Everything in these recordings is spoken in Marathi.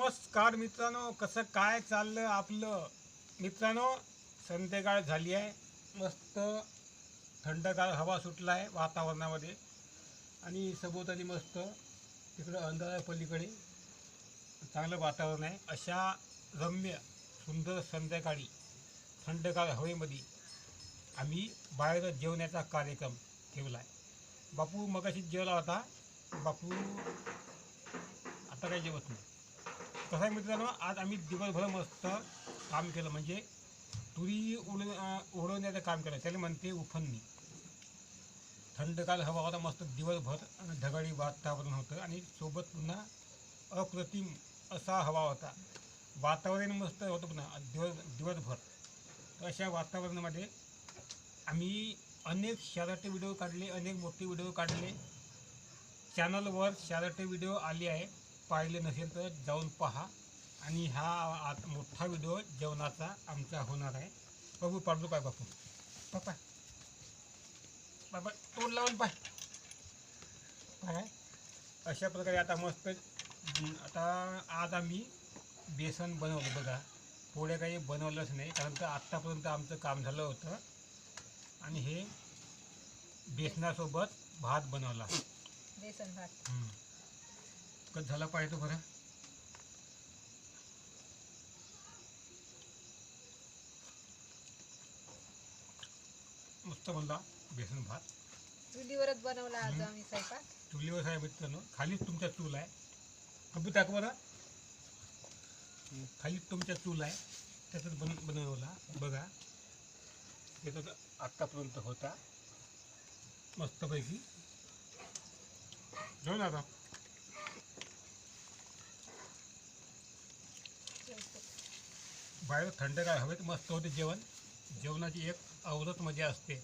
नमस्कार मित्रांनो कसं काय चाललं आपलं? मित्रांनो संध्याकाळ झाली आहे. मस्त थंडगार हवा सुटला आहे वातावरणामध्ये. आणि सभोवताली मस्त तिकडं अंधारा पलीकडे. चांगलं वातावरण आहे. अशा रम्य सुंदर संध्याकाळी थंडगार हवेमध्ये आम्ही बाहेर जेवण्याचा कार्यक्रम ठेवला आहे बापू मगाशीच जेवला होता. बापू आता काय जेवत नाही? कसं आहे मित्रांनो आज आम्ही दिवसभर मस्त काम केलं. म्हणजे तुरी उड उडवण्याचं काम केलं. त्याला म्हणते उफणणी. थंडकाल हवा होता मस्त दिवसभर आणि ढगाळी वातावरण होतं. आणि सोबत पुन्हा अप्रतिम असा हवा होता. वातावरण मस्त होतं पुन्हा. दिवस दिवसभर. तर अशा वातावरणामध्ये आम्ही अनेक शराटे व्हिडिओ काढले अनेक मोठे व्हिडिओ काढले. चॅनलवर शराटे व्हिडिओ आले आहे. पाहिले नसेल तर जाऊन पहा. आणि हा आत मोठा व्हिडिओ जेवणाचा आमचा होणार आहे. बघू पाडलो पाय बापू. पाय बाबा तोंड लावून पाय. पाय. अशा प्रकारे आता मस्त आता आज आम्ही बेसन बनवलं बघा. पोळ्या काही बनवलंच नाही कारण तर आत्तापर्यंत आमचं काम झालं होतं. आणि हे बेसनासोबत भात बनवला. बेसन भात. कधी झाला पाहिजे बरं? मस्त बनला बेसन भात. चुलीवरच बनवला आज. आम्ही स्वयंपाक. चुलीवर आहे मित्रांनो खालीच तुमच्या चूल आहे. कबू टाक बरं. खालीच तुमच्या चूल आहे. त्याच्यात बन बनवला. बघा. त्याच्यात आत्तापर्यंत होता. मस्तपैकी. जाऊन आता. बाहेर थंडगार हवेत मस्त होते जेवण. जेवणाची एक अवरत मजा असते.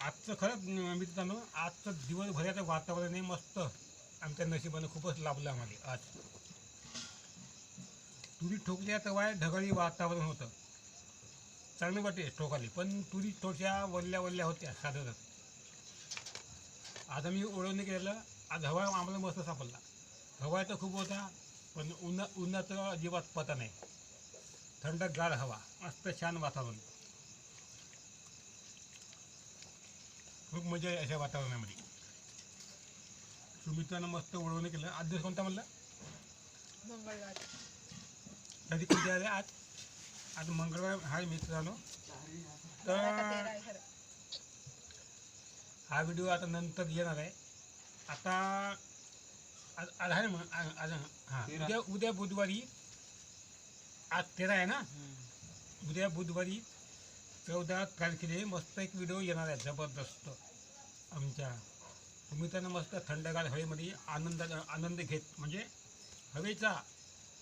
आजचं खरंच मित्रांनो आजचं दिवसभराचं वातावरण आहे मस्त आमच्या नशिबानं खूपच लाभलं आम्हाला आज. तुरी ठोकल्या तर वाय ढगाळी वातावरण होतं. चांगलं वाटे ठोकाली पण तुरी थोड्या वल्ल्या वल्ल्या होत्या साधारण. आज आम्ही ओळवणी केलं आज हवा आम्हाला मस्त सापडला. हवा तर खूप होता पण उन्हा उन्हाचं अजिबात पता नाही. थंडगार हवा मस्त छान वातावरण. खूप मजा आहे अशा वातावरणामध्ये. सुमित्रानं मस्त उडवणं केलं. आज दिवस कोणता म्हणलं? मंगळवार. कधी कधी आले आज? आज मंगळवार. हाय मित्रांनो. तेरा. हा व्हिडिओ आता नंतर येणार आहे. आता आज आज आहे ना आज आज- हां. तेरा. उद्या उद्या बुधवारी आज तेरा आहे ना? उद्या बुधवारी चौदा तारखेला मस्त एक व्हिडिओ येणार आहे जबरदस्त. आमच्या तुम्ही त्यांना मस्त थंडगार हवेमध्ये आनंद आनंद घेत म्हणजे हवेचा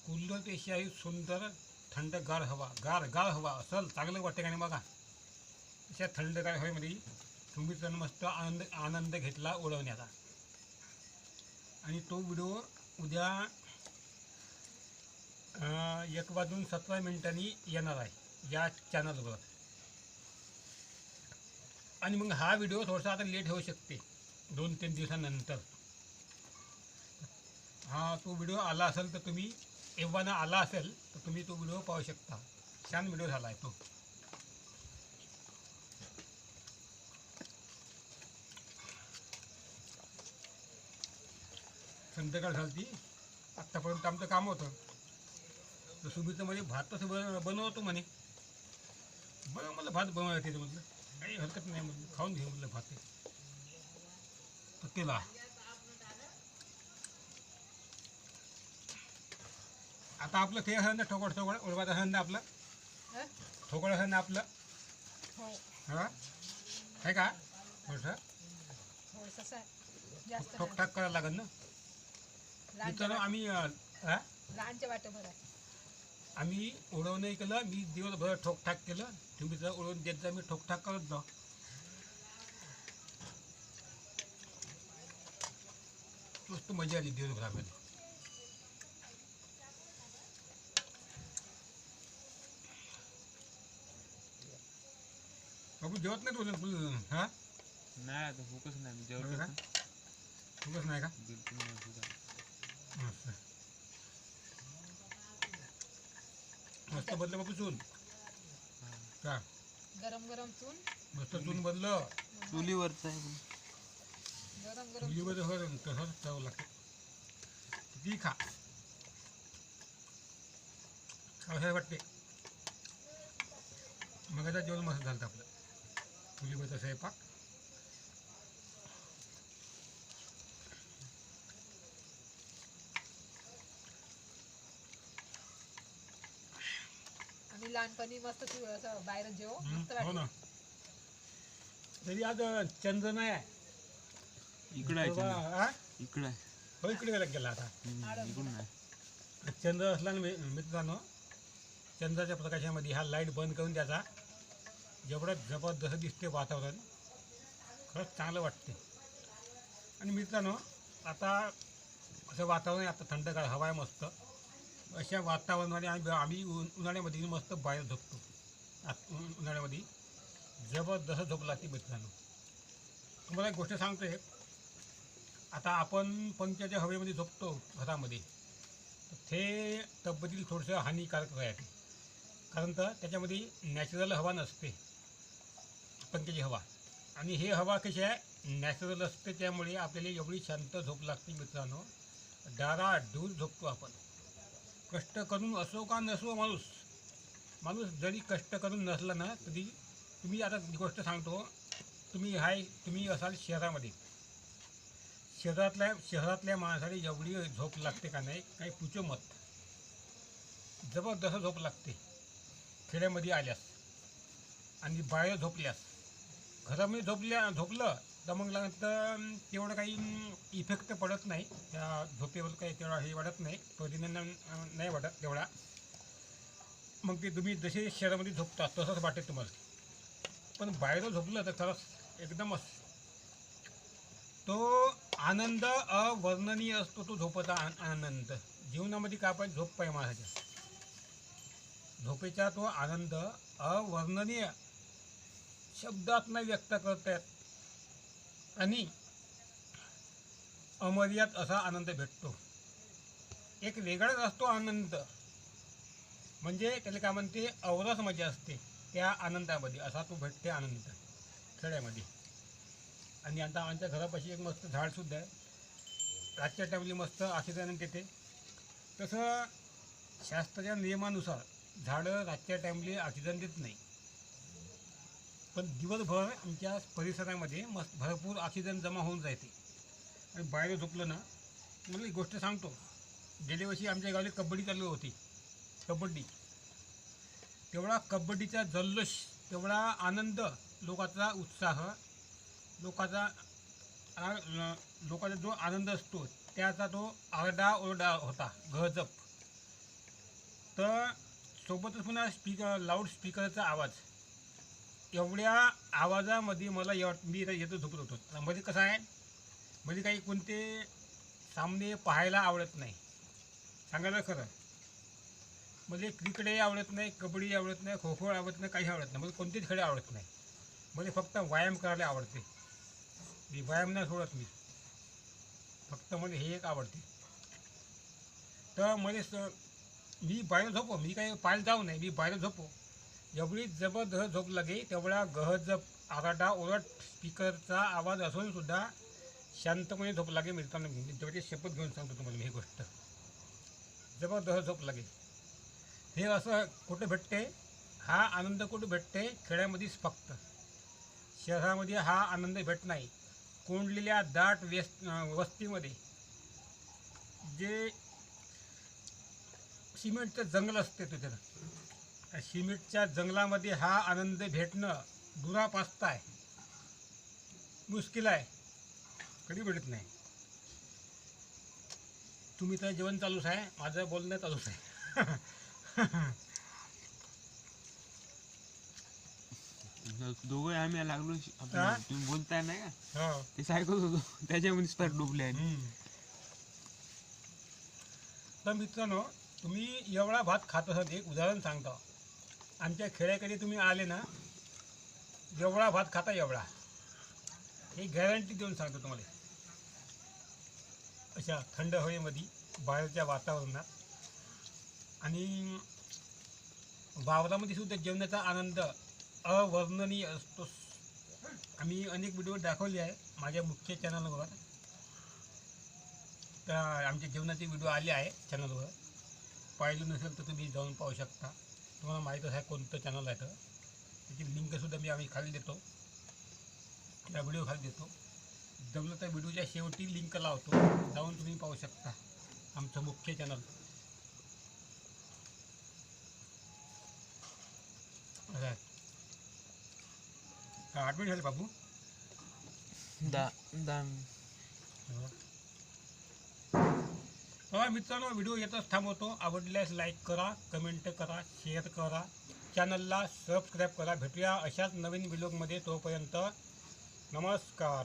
कुल्लरपेक्षाही सुंदर थंडगार हवा गार गार हवा असं चांगलं वाटतं का नाही बघा? अशा थंडगार हवेमध्ये तुम्ही त्यांना मस्त आनंद आनंद घेतला उडवण्याचा आणि तो व्हिडिओ उद्या एक वाजून सतरा मिनिटांनी येणार आहे या चॅनलवर आणि मग हा व्हिडिओ थोडासा आता लेट होऊ शकते दोन तीन दिवसानंतर. हा तो व्हिडिओ आला असेल तर तुम्ही एव्हाना आला असेल तर तुम्ही तो व्हिडिओ पाहू शकता. छान व्हिडिओ झाला आहे तो. संध्याकाळ झाली आत्तापर्यंत आमचं काम होतं. तर सुबीचं म्हणजे भात तसं बन बनवतो म्हणे. बरं मला भात बनवायला येते म्हटलं. काही हरकत नाही म्हटलं खाऊन घे म्हटलं भात. ते. तर केला. आता आपलं ते आहे ना ठोकळ ठोकळ उडवायचं आहे ना आपलं? ठोकळ आहे ना आपलं? हो. हा? आहे का? थोडंसं हो आहे. जास्त ठोक नाही. ठाक करायला लागेल ना? मित्रांनो आम्ही हा लहानच्या आम्ही उडवणं केलं मी दिवसभर ठोकठाक केलं. तुम्ही जर उडवून देत जा मी ठोकठाक करत जा. मस्त मजा आली दिवसभरामध्ये बाबू जेवत नाही तुझं तुझं हा? नाही आता भूकच नाही. मी बरं का? जेवतो खूपच नाही का? बिलकुल नाही भूक आहे. मस्त बदल बघू चून का? गरम गरम चून मस्त चून बदलं. चुलीवरचं गरम चुलीवर तसंच चव लागते. किती खा. असं वाटते. मग आता जेवण मस्त झालं आपलं. चुलीवरचा स्वयंपाक. लहानपणी मस्त असं बाहेर जेव मस्त हो ना. वाटलं तरी आज चंद्र नाही आहे. इकडं आहे चंद्र. हा? इकडं आहे. हो इकडे गेला गेला आता. हम्म, इकडून आहे. चंद्र असला ना मि- मित्रांनो चंद्राच्या प्रकाशामध्ये हा लाइट बंद करून द्यायचा. जेवढं जबरदस्त दिसते वातावरण खरंच चांगलं वाटते आणि मित्रांनो आता असं वातावरण आहे, आता थंडगार हवा आहे मस्त. अशा वातावरणाने आम्ही आम्ही उन- उन्हाळ्यामध्ये मस्त बाहेर झोपतो. आत- उन्हाळ्यामध्ये. जबरदस्त झोप लागते मित्रांनो. तुम्हाला एक गोष्ट सांगतोय. आता आपण पंख्याच्या हवेमध्ये झोपतो घरामध्ये. ते तब्येतील थोडंसं हानिकारक आहे कारण तर त्याच्यामध्ये नॅचरल हवा नसते. पंख्याची हवा. आणि हे हवा कशी आहे? नॅचरल असते त्यामुळे आपल्याला एवढी शांत झोप लागते मित्रांनो. डारा दूर झोपतो आपण. कष्ट करून असो का नसो माणूस माणूस जरी कष्ट करून नसला ना तरी तुम्ही आता गोष्ट सांगतो तुम्ही हाय तुम्ही असाल शहरामध्ये. शहरातल्या शहरातल्या माणसाला एवढी झोप लागते का नाही काही पुचो मत. जबरदस्त झोप लागते खेड्यामध्ये आल्यास. आणि बाहेर झोपल्यास. घरामध्ये झोपल्या झोपलं तर तेवढं काही इफेक्ट पडत नाही. त्या झोपेवर काही तेवढा हे वाटत नाही. परिणाम नाही वाटत तेवढा. मग ते तुम्ही जसे शहरामध्ये झोपता तसंच वाटेल तुम्हाला. पण बाहेर झोपलं तर खरंच एकदमच तो आनंद अवर्णनीय असतो तो झोपेचा आन- आनंद. जीवनामध्ये काय पाहिजे झोप पाहिजे माझ्या झोपेचा तो आनंद अवर्णनीय शब्दात नाही व्यक्त करतात आणि अमर्याद असा आनंद भेटतो. एक वेगळाच असतो आनंद. म्हणजे त्याला काय म्हणते? औरस मजा असते त्या आनंदामध्ये. असा तो भेटते आनंद खेड्यामध्ये. आणि आता आमच्या घरापाशी एक मस्त झाडसुद्धा आहे. रातच्या टाईमली मस्त ऑक्सिजन देते तसं शास्त्राच्या नियमानुसार झाडं रातच्या टाईमली ऑक्सिजन देत नाही. पण दिवसभर आमच्या परिसरामध्ये मस्त भरपूर ऑक्सिजन जमा होऊन जाते आणि बाहेर झोपलं ना मला एक गोष्ट सांगतो. गेल्या वर्षी आमच्या गावी कबड्डी चालू होती. कबड्डी. तेवढा कबड्डीचा जल्लोष तेवढा आनंद लोकांचा उत्साह लोकांचा आ- लोकांचा जो आनंद असतो त्याचा तो आरडा ओरडा होता गजब. तर सोबतच पुन्हा स्पीकर लाऊड स्पीकरचा आवाज. एवढ्या आवाजामध्ये मला एव- मी इथं येतो झोपत होतो. मध्ये कसं आहे? मध्ये काही कोणते सामने पाहायला आवडत नाही. सांगायला खरं. म्हणजे क्रिकेटही आवडत नाही कबड्डी आवडत नाही खो खो आवडत नाही काही आवडत नाही. मला कोणतेच खेळ आवडत नाही. मला फक्त व्यायाम करायला आवडते. मी व्यायाम नाही सोडत मी. फक्त मला हे एक आवडते. तर मला मी बाहेर झोपो. मी काही पाहायला जाऊ नाही मी बाहेर झोपो. एवढी जबरदस्त झोप लागे तेवढा गहज आराटा ओरड स्पीकरचा आवाज असून सुद्धा शांतपणे झोप लागे मिळताना तेवढी शपथ घेऊन सांगतो तुम्हाला मी ही गोष्ट. जबरदस्त झोप लागे हे असं कुठं भेटते? हा आनंद कुठं भेटते? खेड्यामध्येच फक्त. शहरामध्ये हा आनंद भेट नाही. कोंडलेल्या दाट व्यस्त वस्तीमध्ये जे सिमेंटचं जंगल असते तिथे सिमेंटच्या जंगलामध्ये हा आनंद भेटणं दुरापास्त आहे मुश्किल आहे कधी भेटत नाही. तुम्ही तर जेवण चालूच आहे. माझं बोलणं चालूच आहे. दोघं आम्ही लागलो? तुम्ही बोलताय नाही का? हो. ते ऐकत होतो. त्याच्यामध्ये स्पर डुबले आहे. तर मित्रांनो तुम्ही एवढा भात खात असत एक उदाहरण सांगतो. आमच्या खेड्याकडे तुम्ही आले ना एवढा भात खाता एवढा. ही गॅरंटी देऊन सांगतो तुम्हाला. अशा थंड हवेमध्ये बाहेरच्या वातावरणात आणि वावरामध्ये सुद्धा जेवणाचा आनंद अवर्णनीय असतो. आम्ही अनेक व्हिडिओ दाखवले आहे माझ्या मुख्य चॅनलवर तर आमच्या जेवणाचे व्हिडिओ आले आहे चॅनलवर पाहिलं नसेल तर तुम्ही जाऊन पाहू शकता. तुम्हाला माहीतच आहे कोणतं चॅनल आहे तर. त्याची लिंकसुद्धा मी आम्ही खाली देतो. त्या व्हिडिओ खाली देतो. जमलं तर व्हिडिओच्या शेवटी लिंक लावतो. जाऊन तुम्ही पाहू शकता आमचं मुख्य चॅनल आठ मिनिट झाले बाबू? दा दा बघा मित्रांनो व्हिडिओ येतच थांबवतो. आवडल्यास लाईक करा कमेंट करा शेअर करा. चॅनलला सबस्क्राईब करा. भेटूया अशाच नवीन व्हिडिओमध्ये तोपर्यंत. नमस्कार.